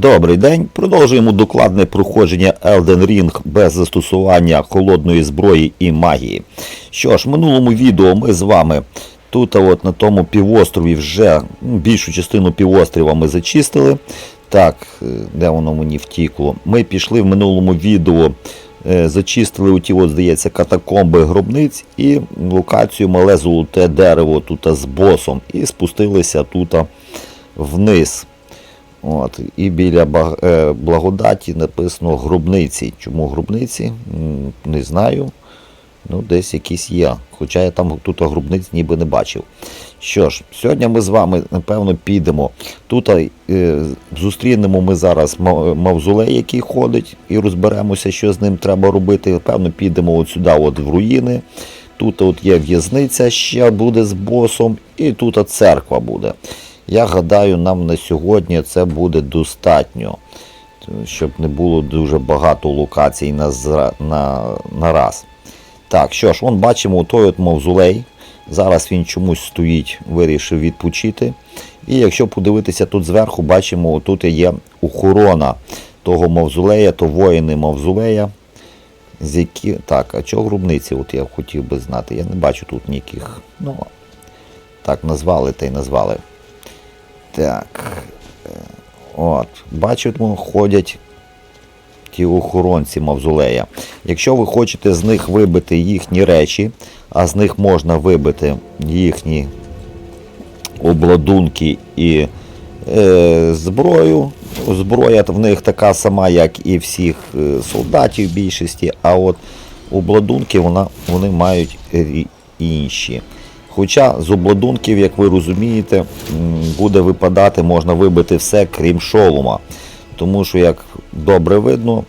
Добрий день. Продовжуємо докладне проходження Elden Ring без застосування холодної зброї і магії. Що ж, в минулому відео ми з вами тут, от на тому півострові, вже ну, більшу частину півострова ми зачистили. Так, е, де воно мені втікло? Ми пішли в минулому відео, е, зачистили оті, от, здається, катакомби гробниць і локацію мале золоте дерево тут з босом. І спустилися тут вниз. От, і біля е, благодаті написано гробниці. Чому гробниці? М, Не знаю. Ну, десь якісь є. Хоча я там тут гробниць ніби не бачив. Що ж, сьогодні ми з вами, напевно, підемо. Тут е, зустрінемо ми зараз ма- мавзолей, який ходить, і розберемося, що з ним треба робити. Напевно, підемо от сюди, от в руїни. Тут от є в'язниця ще буде з босом, і тут церква буде. Я гадаю, нам на сьогодні це буде достатньо, щоб не було дуже багато локацій на, на, на раз. Так, що ж, вон бачимо той от мавзолей. Зараз він чомусь стоїть, вирішив відпочити. І якщо подивитися тут зверху, бачимо, тут є охорона того мавзолея, то воїни мавзолея. З які... Так, а чого гробниці? От я хотів би знати. Я не бачу тут ніяких. Ну, так, назвали та й назвали. Так. е, От. Бачимо, ходять ті охоронці мавзолея. Якщо ви хочете з них вибити їхні речі, а з них можна вибити їхні обладунки і е, зброю. Зброя в них така сама, як і всіх е, солдатів в більшості, а от обладунки вона, вони мають інші. Хоча з обладунків, як ви розумієте, буде випадати, можна вибити все, крім шолома. Тому що, як добре видно,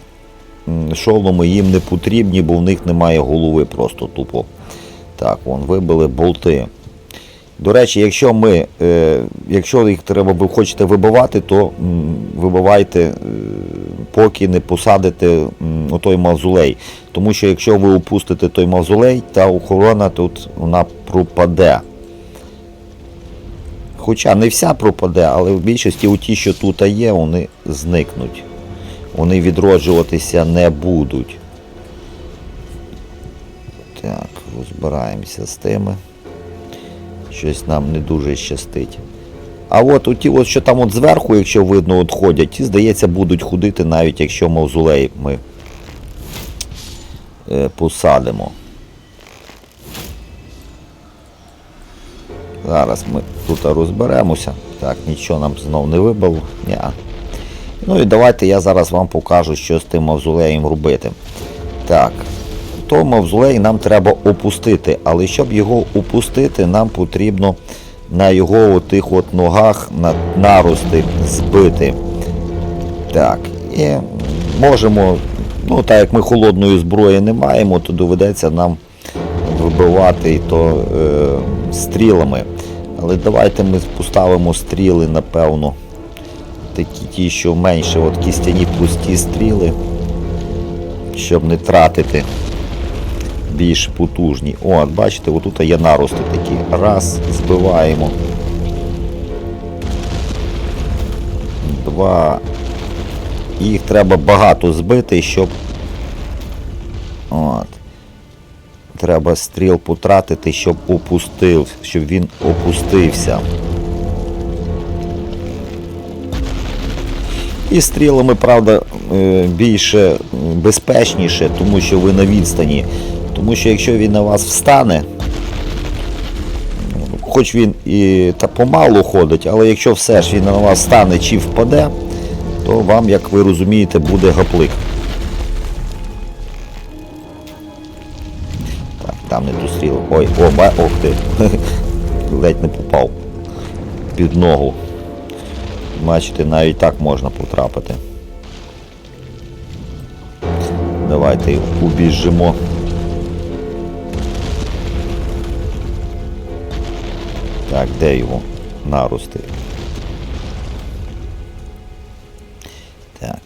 шоломи їм не потрібні, бо в них немає голови просто тупо. Так, вон вибили болти. До речі, якщо ми, е, якщо їх треба ви хочете вибивати, то вибивайте, е, поки не посадите м, отой мавзолей. Тому що якщо ви опустите той мавзолей, та охорона тут вона пропаде. Хоча не вся пропаде, але в більшості ті, що тут є, вони зникнуть. Вони відроджуватися не будуть. Так, розбираємося з тими. Щось нам не дуже щастить. А от оті, от, що там от зверху, якщо видно, от ходять, ті, здається, будуть ходити, навіть якщо мавзолей ми е, посадимо. Зараз ми тут розберемося. Так, нічого нам знов не вибило. Ні. Ну і давайте я зараз вам покажу, що з тим мавзолеєм робити. Так, то мавзолей нам треба опустити, але щоб його опустити, нам потрібно на його отих от ногах на нарости збити. Так, і можемо, ну так як ми холодної зброї не маємо, то доведеться нам вибивати то е, стрілами. Але давайте ми поставимо стріли, напевно. Такі ті, що менше, от кістяні пусті стріли, щоб не тратити більш потужні. От бачите, отут є нарости такі. Раз, збиваємо. Два. Їх треба багато збити, щоб. От. Треба стріл потратити, щоб опустив, щоб він опустився. І стрілами, правда, е, більше е, безпечніше, тому що ви на відстані. Тому що якщо він на вас встане, хоч він і та помалу ходить, але якщо все ж він на вас встане чи впаде, то вам, як ви розумієте, буде гаплик. Так, там не дострілив. Ой, о, ба, ох ти. Ледь не попав під ногу. Бачите, навіть так можна потрапити. Давайте убіжимо. Так, де його нарости? Так.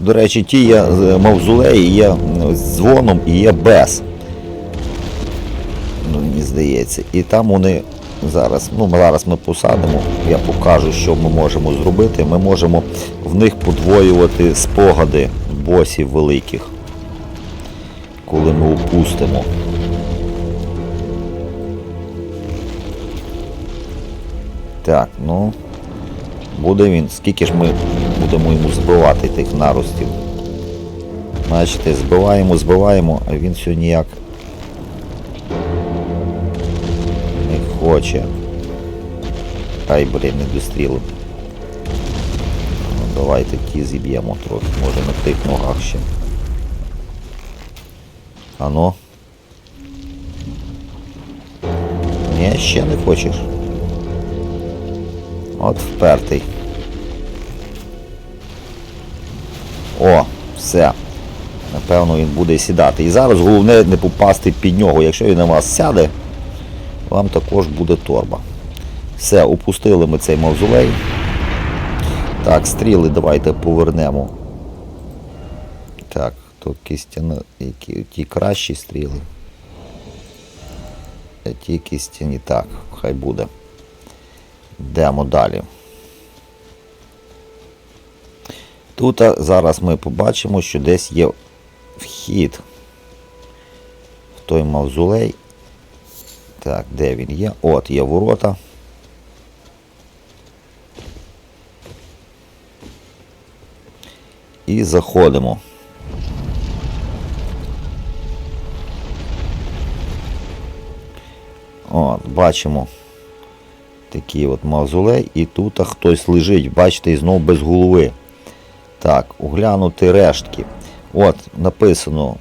До речі, ті є е, мавзолеї є з дзвоном і є без. Ну, мені здається. І там вони зараз, ну зараз ми посадимо, я покажу, що ми можемо зробити. Ми можемо в них подвоювати спогади босів великих, коли ми опустимо. Так, ну. Буде він. Скільки ж ми будемо йому збивати тих наростів? Бачите, збиваємо, збиваємо, а він все ніяк не хоче. Ай, блін, не дострілив. Ну, давайте ті зіб'ємо трохи, може на тих ногах ще. Ано. Ні, ще не хочеш. От впертий. О, все. Напевно, він буде сідати. І зараз головне не попасти під нього. Якщо він на вас сяде, вам також буде торба. Все, опустили ми цей мавзолей. Так, стріли давайте повернемо. Так, то кістяна, які ті кращі стріли. Ті кістяні так, хай буде. Йдемо далі. Тут зараз ми побачимо, що десь є вхід в той мавзолей. Так, де він є? От є ворота. І заходимо. От, бачимо такий от мавзолей, і тут хтось лежить, бачите, і знову без голови. Так, оглянути рештки. От, написано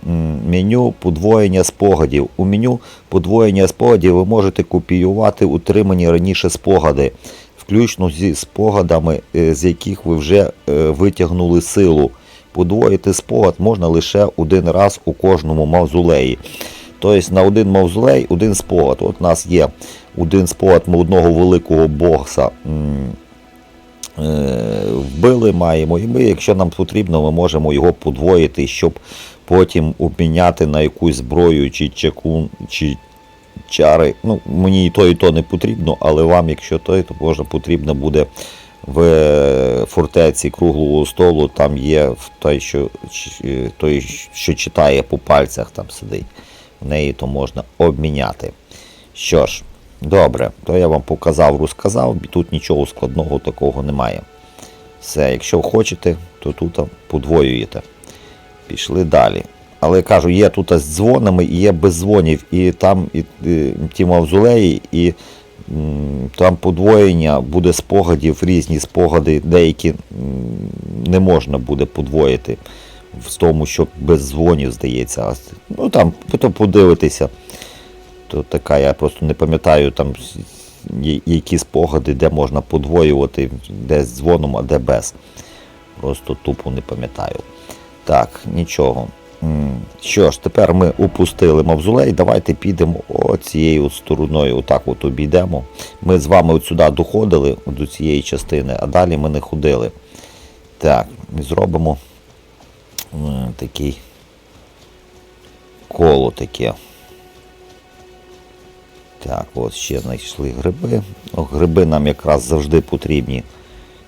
меню подвоєння спогадів. У меню подвоєння спогадів ви можете копіювати утримані раніше спогади, включно зі спогадами, е, з яких ви вже е, витягнули силу. Подвоїти спогад можна лише один раз у кожному мавзолеї. Тобто на один мавзолей один спогад. От у нас є один спогад ми одного великого бокса е, вбили, маємо. І ми, якщо нам потрібно, ми можемо його подвоїти, щоб потім обміняти на якусь зброю чи чекун, чи чари. Ну, мені і то, і то не потрібно, але вам, якщо то, то може потрібно буде в е, фортеці круглого столу, там є той, що, той, що читає по пальцях, там сидить. В неї то можна обміняти. Що ж, добре, то я вам показав, розказав, тут нічого складного такого немає. Все, якщо хочете, то тут подвоюєте. Пішли далі. Але кажу, є тут з дзвонами і є без дзвонів, і там і, і, ті мавзолеї, і м, там подвоєння буде спогадів, різні спогади, деякі м, не можна буде подвоїти в тому, що без дзвонів, здається. Ну там потім подивитися. То така, я просто не пам'ятаю там які спогади, де можна подвоювати, де з дзвоном, а де без. Просто тупо не пам'ятаю. Так, нічого. Що ж, тепер ми упустили мавзолей, давайте підемо оцією стороною, отак от обійдемо. Ми з вами от сюди доходили до цієї частини, а далі ми не ходили. Так, зробимо такий коло таке. Так, от ще знайшли гриби. О, гриби нам якраз завжди потрібні.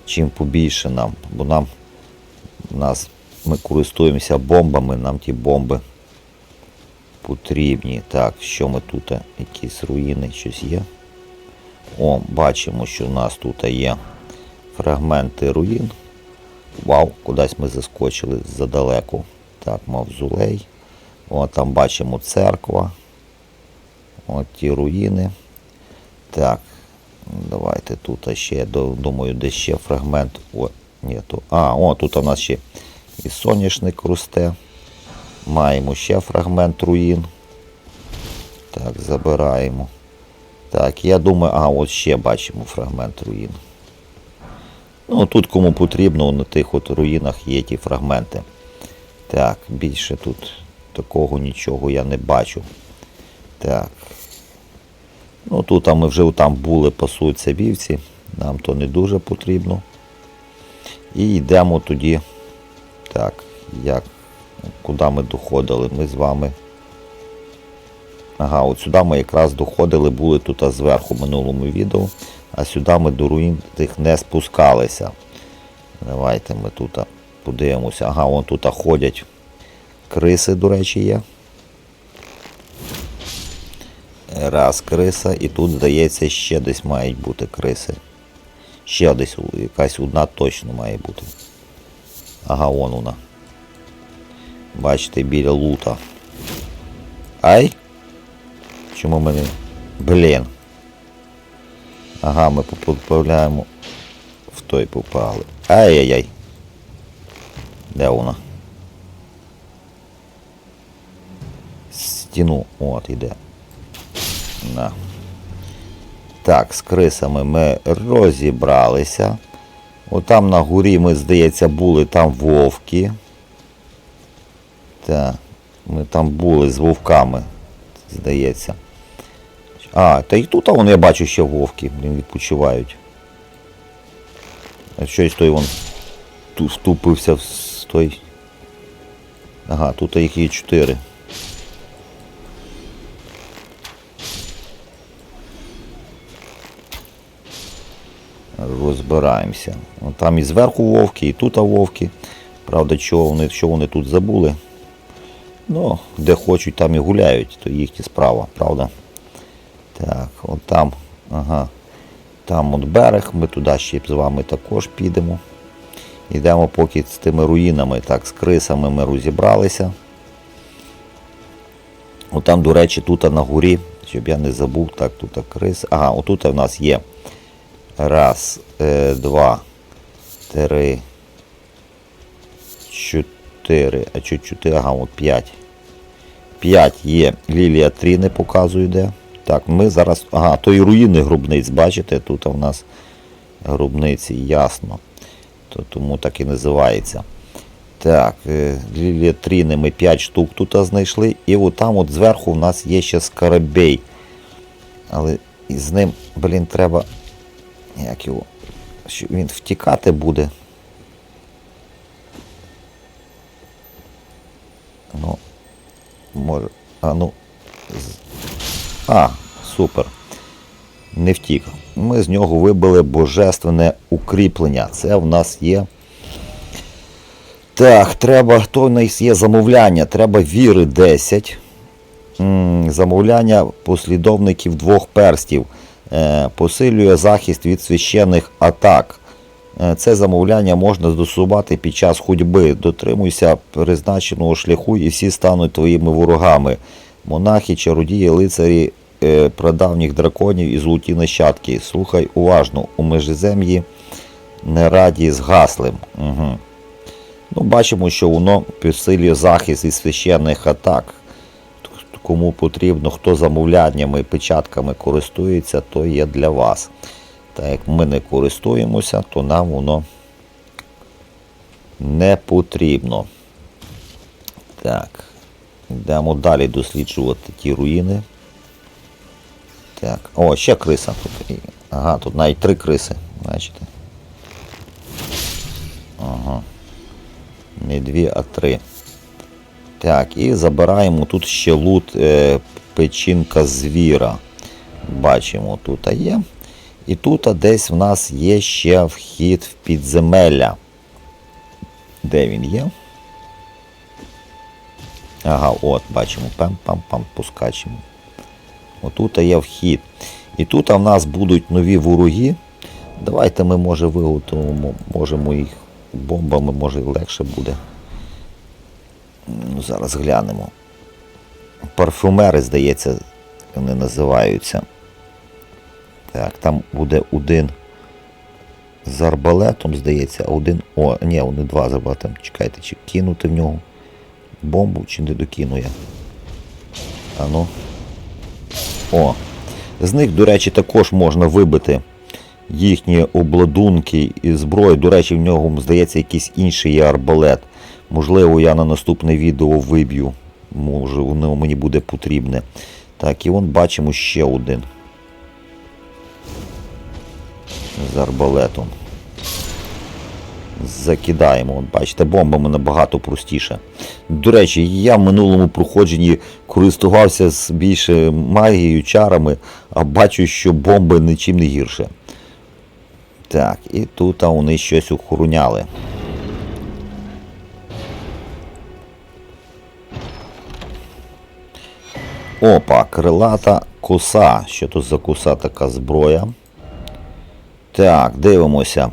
Чим побільше нам, бо нам нас ми користуємося бомбами, нам ті бомби потрібні. Так, що ми тут? Якісь руїни, щось є. О, бачимо, що у нас тут є фрагменти руїн. Вау, кудись ми заскочили задалеку. Так, мавзолей. О, там бачимо церква. От ті руїни. Так, давайте тут ще, думаю, де ще фрагмент. О, ні, то. А, о, тут у нас ще і соняшник росте. Маємо ще фрагмент руїн. Так, забираємо. Так, я думаю, а, от ще бачимо фрагмент руїн. Ну, тут кому потрібно, на тих от руїнах є ті фрагменти. Так, більше тут такого нічого я не бачу. Так. Ну тут а ми вже там були, пасуються вівці, нам то не дуже потрібно. І йдемо тоді. Так, як, куди ми доходили? Ми з вами Ага, от сюди ми якраз доходили, були тут зверху в минулому відео, а сюди ми до руїн тих не спускалися. Давайте ми тут подивимося. Ага, вон тут ходять криси, до речі, є. Раз криса, і тут, здається, ще десь мають бути криси. Ще десь якась одна точно має бути. Ага, вон вона. Бачите, біля лута. Ай! Чому мене. Блін. Ага, ми поправляємо. В той попали. Ай-яй-яй. Де вона? Стіну. От іде. На. Так, з крисами ми розібралися. Отам на горі ми, здається, були там вовки. Так, ми там були з вовками, здається. А, та і тут а, вон, я бачу ще вовки, блін, відпочивають. Щось той вон ту- втупився в той. Ага, тут їх є чотири. Розбираємося. Там і зверху вовки, і тут вовки. Правда, що вони, що вони тут забули. Ну, де хочуть, там і гуляють, то їхня справа, правда? Там, ага. Там от берег, ми туди ще з вами також підемо. Йдемо поки з тими руїнами, так, з крисами ми розібралися. От там, до речі, тут на горі, щоб я не забув, так, тут крис. Ага, отут в нас є. Раз, е, два, три, чотири. А чо чотири? Ага, от п'ять. П'ять є. Лілія 3 не показую де. Так, ми зараз. Ага, то і руїни гробниць, бачите, тут у нас гробниці, ясно. То, тому так і називається. Так, е, ми 5 штук тут знайшли. І от там от зверху в нас є ще скарабей. Але з ним, блін, треба. Як його? Він втікати буде. Ну, може. А ну. А, супер. Не втік. Ми з нього вибили божественне укріплення. Це в нас є. Так, треба. То в нас є замовляння. Треба віри 10. Замовляння послідовників двох перстів. Е, Посилює захист від священних атак. Е, Це замовляння можна застосувати під час ходьби. Дотримуйся призначеного шляху і всі стануть твоїми ворогами. Монахи, чародії, лицарі е, прадавніх драконів і золоті нащадки. Слухай уважно, у межезем'ї не раді з гаслим. Угу. Ну, бачимо, що воно підсилює захист від священних атак. Кому потрібно, хто замовляннями і печатками користується, то є для вас. Так як ми не користуємося, то нам воно не потрібно. Так, йдемо далі досліджувати ті руїни. Так, о, ще криса тут. Ага, тут навіть три криси, бачите. Ага. Не дві, а три. Так, і забираємо тут ще лут е, печінка звіра. Бачимо, тут є. І тут десь в нас є ще вхід в підземелля. Де він є? Ага, от, бачимо, пам-пам-пам, поскачемо. Отут є вхід. І тут в нас будуть нові вороги. Давайте ми, може, виготовимо, можемо їх бомбами, може легше буде. Ну, зараз глянемо. Парфюмери, здається, вони називаються. Так, там буде один з арбалетом, здається, а один. О, ні, вони два з арбалетом. Чекайте, чи кинути в нього бомбу, чи не докину я. А ну. О. З них, до речі, також можна вибити їхні обладунки і зброю. До речі, в нього, здається, якийсь інший є арбалет. Можливо, я на наступне відео виб'ю. Може, воно мені буде потрібне. Так, і вон бачимо ще один. З арбалетом. Закидаємо. От бачите, бомбами набагато простіше. До речі, я в минулому проходженні користувався з більше магією, чарами, а бачу, що бомби нічим не гірше. Так, і тут вони щось охороняли. Опа, крилата коса. Що тут за коса така зброя? Так, дивимося.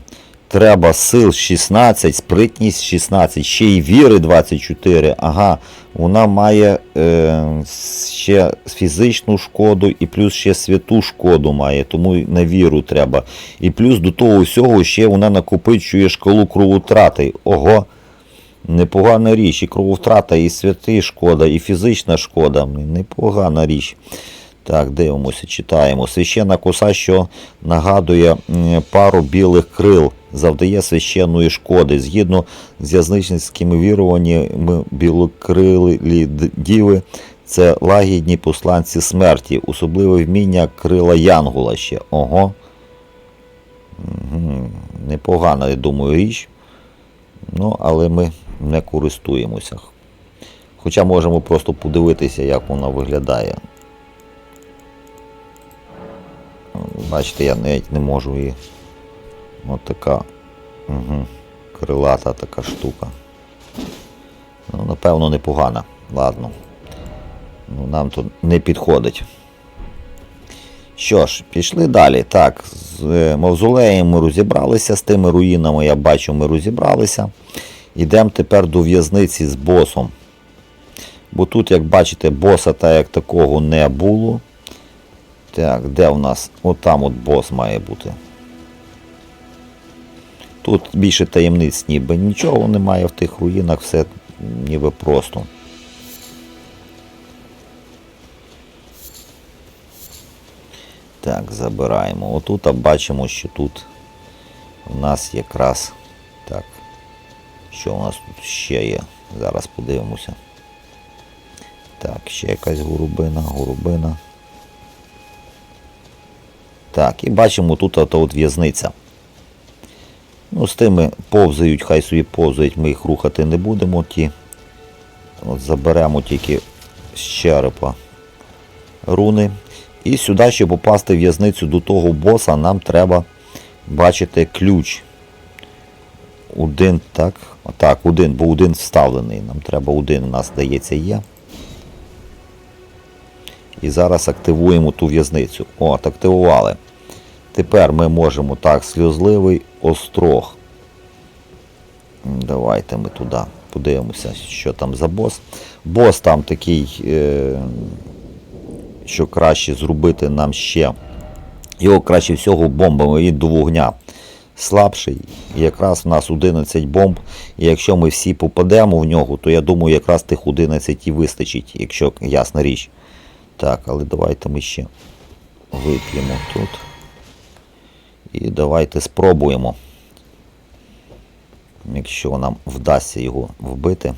Треба сил 16, спритність 16, ще й віри 24. Ага, вона має е, ще фізичну шкоду і плюс ще святу шкоду має, тому на віру треба. І плюс до того всього ще вона накопичує шкалу кровотрати. Ого, непогана річ. І крововтрата, і святи шкода, і фізична шкода. Непогана річ. Так, дивимося, читаємо. Священна коса, що нагадує пару білих крил, завдає священної шкоди. Згідно з язичницькими віруваннями, білокрилі діви це лагідні посланці смерті, особливе вміння крила Янгола ще. Ого. Непогана, я думаю, річ. Ну, але ми не користуємося. Хоча можемо просто подивитися, як вона виглядає. Бачите, я навіть не можу її. От така угу, крилата така штука. Ну, напевно, непогана. Ладно. Ну, нам тут не підходить. Що ж, пішли далі. Так, з е, мавзолеєм ми розібралися, з тими руїнами, я бачу, ми розібралися. Йдемо тепер до в'язниці з босом. Бо тут, як бачите, боса та як такого не було. Так, де у нас? От от бос має бути. Тут більше таємниць ніби нічого немає в тих руїнах, все ніби просто. Так, забираємо. Отут а бачимо, що тут у нас якраз так. Що у нас тут ще є? Зараз подивимося. Так, ще якась голубина, голубина. Так, і бачимо тут ото от в'язниця. Ну, з тими повзають, хай собі повзають, ми їх рухати не будемо. Ті. От Заберемо тільки з черепа руни. І сюди, щоб попасти в в'язницю до того боса, нам треба бачити ключ. Один, так? Так, один, бо один вставлений. Нам треба один, у нас здається, є. І зараз активуємо ту в'язницю. От, активували. Тепер ми можемо так, сльозливий острог. Давайте ми туди подивимося, що там за бос. Бос там такий, е, що краще зробити нам ще. Його краще всього бомбами він до вогня слабший. І якраз у нас 11 бомб. І якщо ми всі попадемо в нього, то я думаю, якраз тих 11 і вистачить, якщо ясна річ. Так, але давайте ми ще вип'ємо тут. І давайте спробуємо. Якщо нам вдасться його вбити.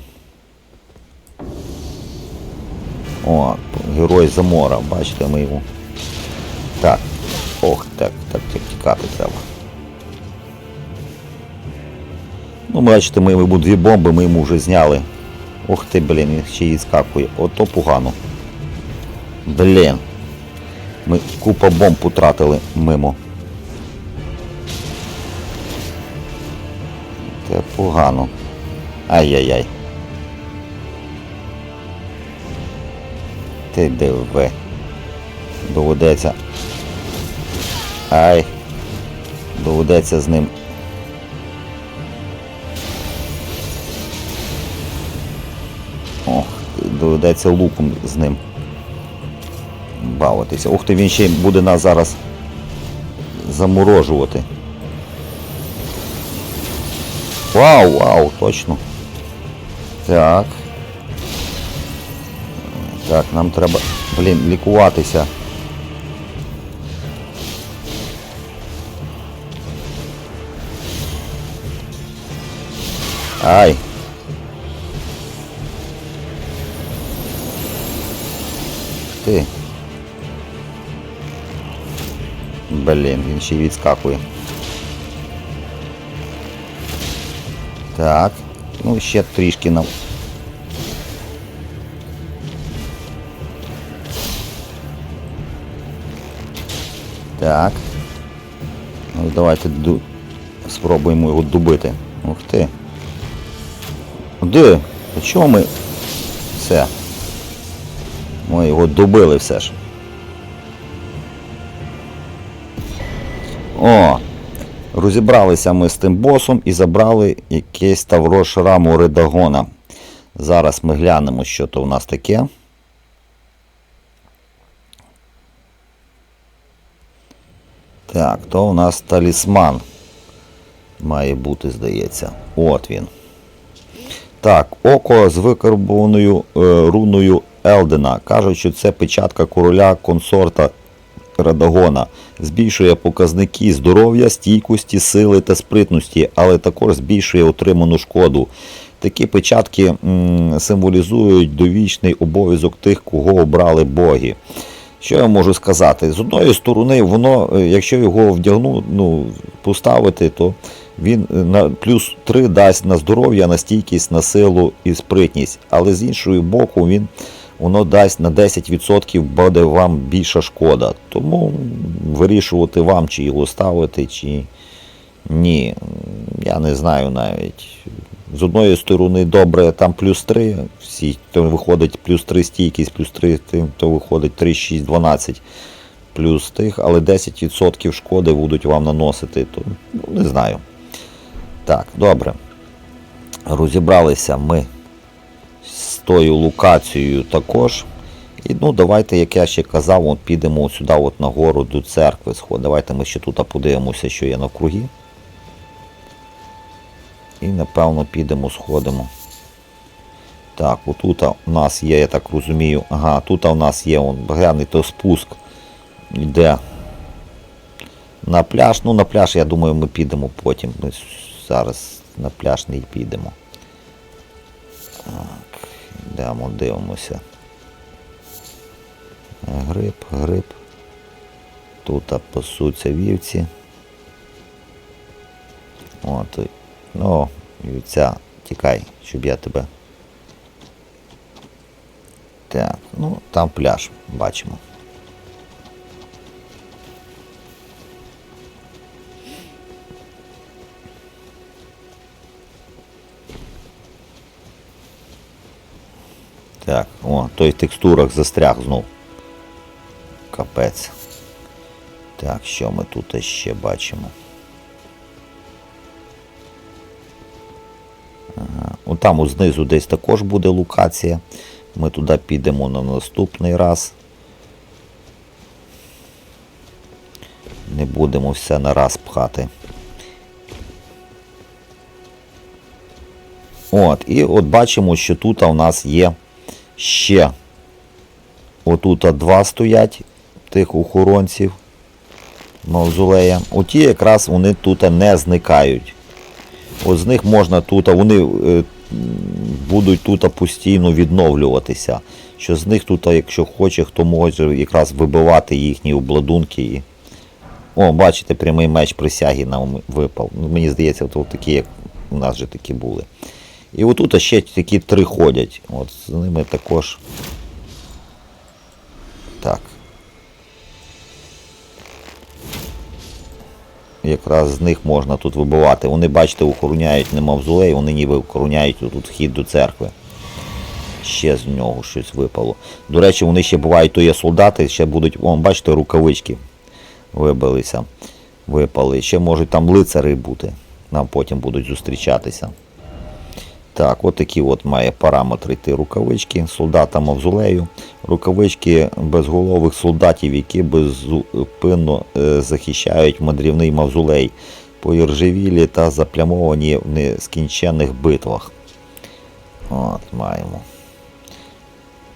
О, герой Замора, бачите, ми його. Так. Ох, так, так, так, тікати треба. Ну, бачите, ми йому дві бомби, ми йому вже зняли. Ох ти, блін, ще й скакує. Ото погано. Блін. Ми купа бомб потратили мимо. Це погано. Ай-яй-яй. Ти диви. Доведеться. Ай. Доведеться з ним. Ох, доведеться луком з ним бавитися. Ух ти, він ще буде нас зараз заморожувати. Вау, вау, точно. Так. Так, нам треба, блін, лікуватися. Ай. Ти. Блін, він ще й відскакує. Так. Ну, ще трішки нам. Так. Ну, Давайте ду... спробуємо його дубити. Ух ти. Ну, Де? Чого ми... Все. Ми його дубили все ж. О! Розібралися ми з тим босом і забрали якесь тавро шраму Редагона. Зараз ми глянемо, що то у нас таке. Так, то у нас талісман. Має бути, здається. От він. Так, око з викарбованою е, руною Елдена. Кажуть, що це печатка короля консорта Радагона. Збільшує показники здоров'я, стійкості, сили та спритності, але також збільшує отриману шкоду. Такі печатки символізують довічний обов'язок тих, кого обрали боги. Що я можу сказати? З одної сторони, воно, е, якщо його вдягну, ну, поставити, то він е, на плюс 3 дасть на здоров'я, на стійкість, на силу і спритність. Але з іншого боку, він воно дасть на 10% буде вам більша шкода. Тому вирішувати вам, чи його ставити, чи ні. Я не знаю навіть. З одної сторони, добре, там плюс 3, всі, то виходить плюс 3 стійкість, плюс 3, тим, то виходить 3, 6, 12 плюс тих, але 10% шкоди будуть вам наносити, то ну, не знаю. Так, добре. Розібралися ми тою локацією також. І ну, давайте, як я ще казав, от підемо сюди от на гору до церкви. Давайте ми ще тут подивимося, що є навкруги. І напевно підемо, сходимо. Так, отут у нас є, я так розумію. Ага, тут у нас є он, то спуск йде на пляж. Ну, на пляж, я думаю, ми підемо потім. Ми зараз на пляж не підемо. Йдемо, дивимося. Гриб, гриб. Тут пасуться вівці. От, ну, вівця, тікай, щоб я тебе. Так, ну там пляж, бачимо. Так, о, той текстурах застряг знов. Капець. Так, що ми тут ще бачимо? Ага. О, там знизу десь також буде локація. Ми туди підемо на наступний раз. Не будемо все на раз пхати. От, і от бачимо, що тут у нас є ще отут два стоять тих охоронців мавзолея. Оті якраз вони тут не зникають. От з них можна тут, вони е, будуть тут постійно відновлюватися. Що з них тут, якщо хоче, хто може якраз вибивати їхні обладунки. І... О, бачите, прямий меч присяги нам випав. Ну, Мені здається, от такі, як у нас же такі були. І отут ще такі три ходять. От з ними також. Так. Якраз з них можна тут вибивати. Вони, бачите, охороняють не мавзолей, вони ніби охороняють тут вхід до церкви. Ще з нього щось випало. До речі, вони ще бувають, то є солдати, ще будуть, вон, бачите, рукавички вибилися, випали. Ще можуть там лицари бути. Нам потім будуть зустрічатися. Так, от такі от має параметри йти рукавички солдата мавзолею. Рукавички безголових солдатів, які беззупинно е, захищають мандрівний мавзолей, поіржевілі та заплямовані в нескінченних битвах. От, маємо.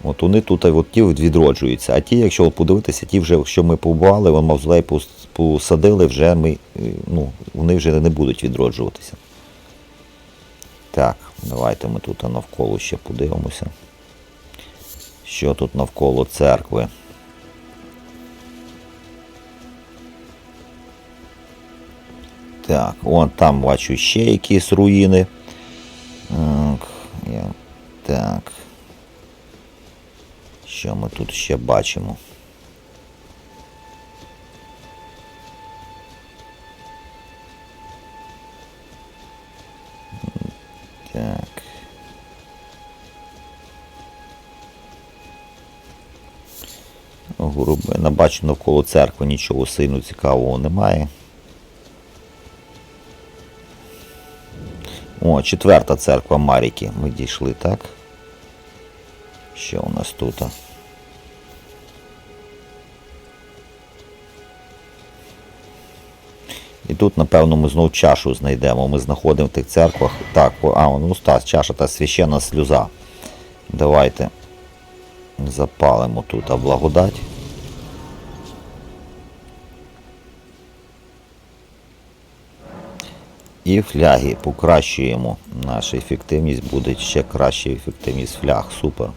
От вони тут от ті відроджуються. А ті, якщо подивитися, ті вже, що ми побували, мавзолей посадили, вже ми, е, ну, вони вже не будуть відроджуватися. Так, давайте ми тут навколо ще подивимося. Що тут навколо церкви? Так, вон там бачу ще якісь руїни. Так, я... так. Що ми тут ще бачимо? Горобина, бачу, навколо церкви нічого сильно цікавого немає. О, четверта церква Маріки. Ми дійшли, так? Що у нас тут? І тут, напевно, ми знову чашу знайдемо. Ми знаходимо в тих церквах. Так, а, ну та чаша та священна сльоза. Давайте запалимо тут а благодать. І фляги покращуємо. Наша ефективність буде ще краща ефективність фляг. Супер.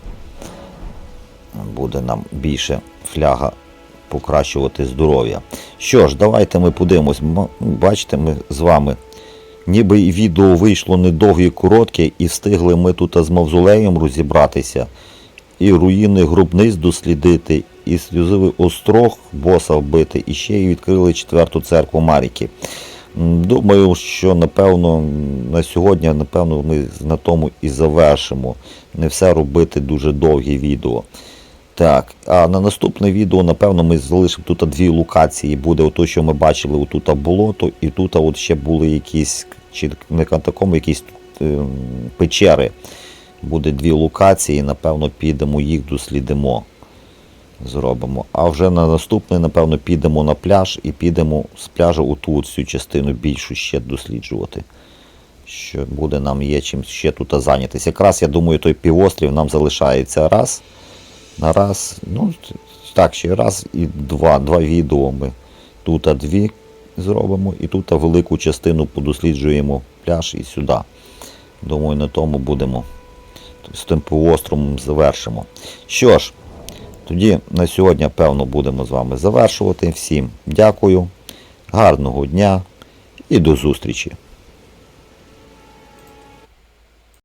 Буде нам більше фляга покращувати здоров'я. Що ж, давайте ми подивимось. Бачите, ми з вами. Ніби відео вийшло недовге і коротке, і встигли ми тут з мавзолеєм розібратися, і руїни гробниць дослідити, і сльозивий острог боса вбити, і ще й відкрили четверту церкву Маріки. Думаю, що напевно на сьогодні, напевно, ми на тому і завершимо. Не все робити дуже довгі відео. Так, а на наступне відео, напевно, ми залишимо тут дві локації. Буде ото, що ми бачили, отут болото, і тут от ще були якісь, чи не катакомби, якісь ем, печери. Буде дві локації, напевно, підемо їх дослідимо. Зробимо. А вже на наступний, напевно, підемо на пляж і підемо з пляжу оту от всю частину більшу ще досліджувати. Що буде нам є чим ще тут зайнятися. Якраз я думаю, той півострів нам залишається раз. На раз, ну так, ще раз і два, два відео ми тут дві зробимо, і тут велику частину подосліджуємо пляж і сюди. Думаю, на тому будемо з тим півостровом завершимо. Що ж, тоді на сьогодні, певно, будемо з вами завершувати. Всім дякую, гарного дня і до зустрічі!